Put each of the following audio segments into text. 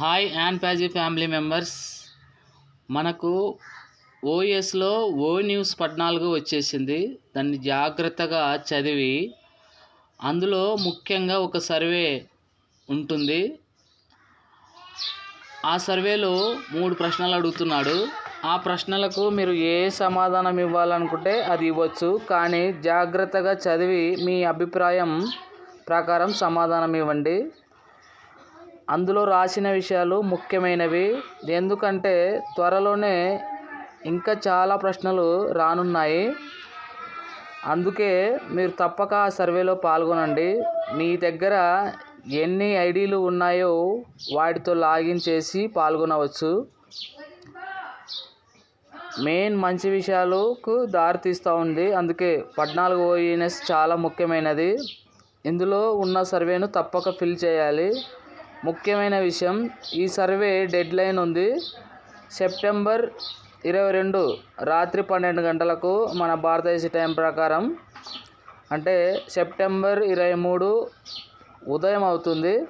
Hi యాన్ ప్యాజీ family members. మనకు ఓఎస్లో ఓ న్యూస్ పద్నాలుగు వచ్చేసింది. దాన్ని జాగ్రత్తగా చదివి అందులో ముఖ్యంగా ఒక సర్వే ఉంటుంది. ఆ సర్వేలో మూడు ప్రశ్నలు అడుగుతున్నాడు. ఆ ప్రశ్నలకు మీరు ఏ సమాధానం ఇవ్వాలనుకుంటే అది ఇవ్వచ్చు. కానీ జాగ్రత్తగా చదివి మీ అభిప్రాయం ప్రకారం సమాధానం ఇవ్వండి. అందులో రాసిన విషయాలు ముఖ్యమైనవి. ఎందుకంటే త్వరలోనే ఇంకా చాలా ప్రశ్నలు రానున్నాయి. అందుకే మీరు తప్పక ఆ సర్వేలో పాల్గొనండి. మీ దగ్గర ఎన్ని ఐడీలు ఉన్నాయో వాటితో లాగిన్ చేసి పాల్గొనవచ్చు. మెయిన్ మంచి విషయాలకు దారితీస్తూ ఉంది. అందుకే పద్నాలుగు ఓఈఎన్ఎస్ చాలా ముఖ్యమైనది. ఇందులో ఉన్న సర్వేను తప్పక ఫిల్ చేయాలి. ముఖ్యమైన విషయం ఈ సర్వే డెడ్ లైన్ ఉంది. సెప్టెంబర్ ఇరవై రెండు రాత్రి పన్నెండు గంటలకు మన భారతదేశ టైం ప్రకారం అంటే సెప్టెంబర్ ఇరవై మూడు ఉదయం అవుతుంది.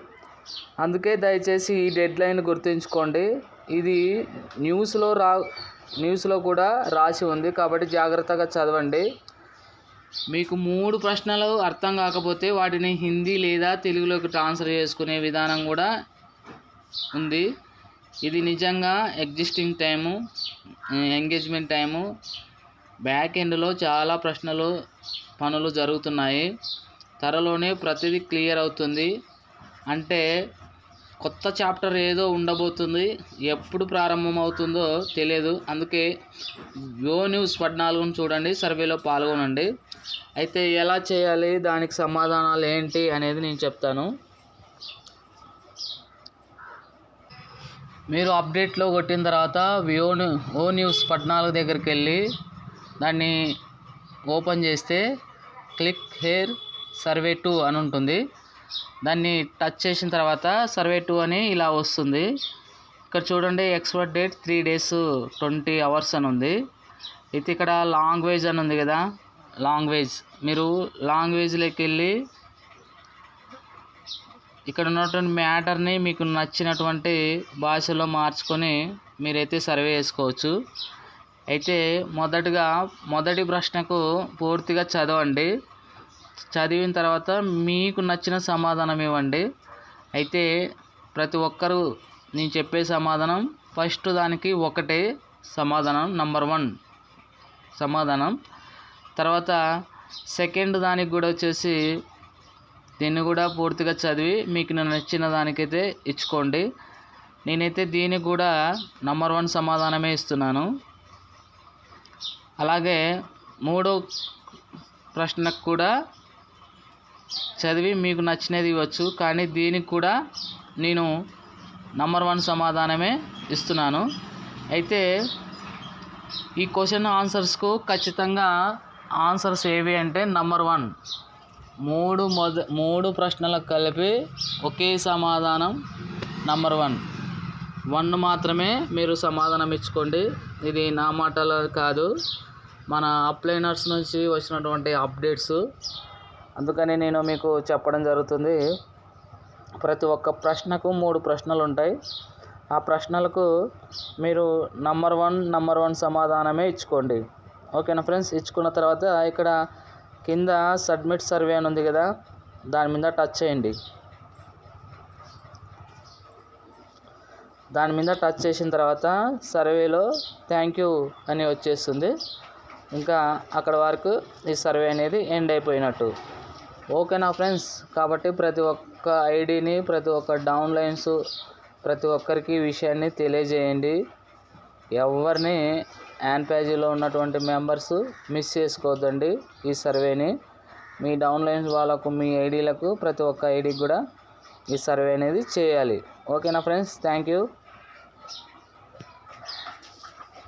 అందుకే దయచేసి ఈ డెడ్ లైన్ గుర్తుంచుకోండి. ఇది న్యూస్లో రా న్యూస్లో కూడా రాసి ఉంది. కాబట్టి జాగ్రత్తగా చదవండి. మీకు మూడు ప్రశ్నలు అర్థం కాకపోతే వాటిని హిందీ లేదా తెలుగులోకి ట్రాన్స్ఫర్ చేసుకునే విధానం కూడా ఉంది. ఇది నిజంగా existing time engagement time back ఎండ్లో చాలా ప్రశ్నలు పనులు జరుగుతున్నాయి. త్వరలోనే ప్రతిదీ క్లియర్ అవుతుంది. అంటే కొత్త చాప్టర్ ఏదో ఉండబోతుంది ఎప్పుడు ప్రారంభమవుతుందో తెలియదు. అందుకే యో న్యూస్ పద్నాలుగును చూడండి సర్వేలో పాల్గొనండి. అయితే ఎలా చేయాలి దానికి సమాధానాలు ఏంటి అనేది నేను చెప్తాను. మీరు అప్డేట్లో కొట్టిన తర్వాత వియో ఓ న్యూస్ పద్నాలుగు దగ్గరికి వెళ్ళి దాన్ని ఓపెన్ చేస్తే క్లిక్ హేర్ సర్వే టూ అని ఉంటుంది. దాన్ని టచ్ చేసిన తర్వాత సర్వే టూ అని ఇలా వస్తుంది. ఇక్కడ చూడండి expert date three days twenty hours అని ఉంది. అయితే ఇక్కడ లాంగ్వేజ్ అని ఉంది కదా లాంగ్వేజ్. మీరు లాంగ్వేజ్లోకి వెళ్ళి ఇక్కడ ఉన్నటువంటి మ్యాటర్ని మీకు నచ్చినటువంటి భాషలో మార్చుకొని మీరైతే సర్వే చేసుకోవచ్చు. అయితే మొదటగా మొదటి ప్రశ్నకు పూర్తిగా చదవండి. చదివిన తర్వాత మీకు నచ్చిన సమాధానం ఇవ్వండి. అయితే ప్రతి ఒక్కరూ నేను చెప్పే సమాధానం ఫస్ట్ దానికి ఒకటే సమాధానం నంబర్ వన్ సమాధానం. తర్వాత సెకండ్ దానికి కూడా వచ్చేసి దీన్ని కూడా పూర్తిగా చదివి మీకు నచ్చిన దానికైతే ఇచ్చుకోండి. నేనైతే దీనికి కూడా నంబర్ వన్ సమాధానమే ఇస్తున్నాను. అలాగే మూడో ప్రశ్నకు కూడా చదివి మీకు నచ్చినది ఇవ్వచ్చు. కానీ దీనికి కూడా నేను నంబర్ వన్ సమాధానమే ఇస్తున్నాను. అయితే ఈ క్వశ్చన్ ఆన్సర్స్కు ఖచ్చితంగా ఆన్సర్స్ ఏవి అంటే నంబర్ వన్ మూడు మొద మూడు ప్రశ్నలకు కలిపి ఒకే సమాధానం నంబర్ వన్ వన్ మాత్రమే మీరు సమాధానం ఇచ్చుకోండి. ఇది నా మాటలు కాదు. మన అప్లైనర్స్ నుంచి వచ్చినటువంటి అప్డేట్స్ అందుకని నేను మీకు చెప్పడం జరుగుతుంది. ప్రతి ఒక్క ప్రశ్నకు మూడు ప్రశ్నలు ఉంటాయి. ఆ ప్రశ్నలకు మీరు నంబర్ వన్ నంబర్ వన్ సమాధానమే ఇచ్చుకోండి. ఓకేనా ఫ్రెండ్స్? ఇచ్చుకున్న తర్వాత ఇక్కడ కింద సబ్మిట్ సర్వే అని ఉంది కదా దాని మీద టచ్ చేయండి. దాని మీద టచ్ చేసిన తర్వాత సర్వేలో థ్యాంక్ యూ అని వచ్చేస్తుంది. ఇంకా అక్కడ వరకు ఈ సర్వే అనేది ఎండ్ అయిపోయినట్టు. ఓకేనా ఫ్రెండ్స్ కాబట్టి ప్రతి ఒక్క ఐడిని ప్రతి ఒక్క డౌన్లైన్స్ ప్రతి ఒక్కరికి విషయాన్ని తెలియజేయండి. ఎవరిని యాన్ పేజీలో ఉన్నటువంటి మెంబర్స్ మిస్ చేసుకోవద్దండి ఈ సర్వేని. మీ డౌన్లైన్స్ వాళ్ళకు మీ ఐడీలకు ప్రతి ఒక్క ఐడికి కూడా ఈ సర్వే అనేది చేయాలి. ఓకేనా ఫ్రెండ్స్ థ్యాంక్ యూ.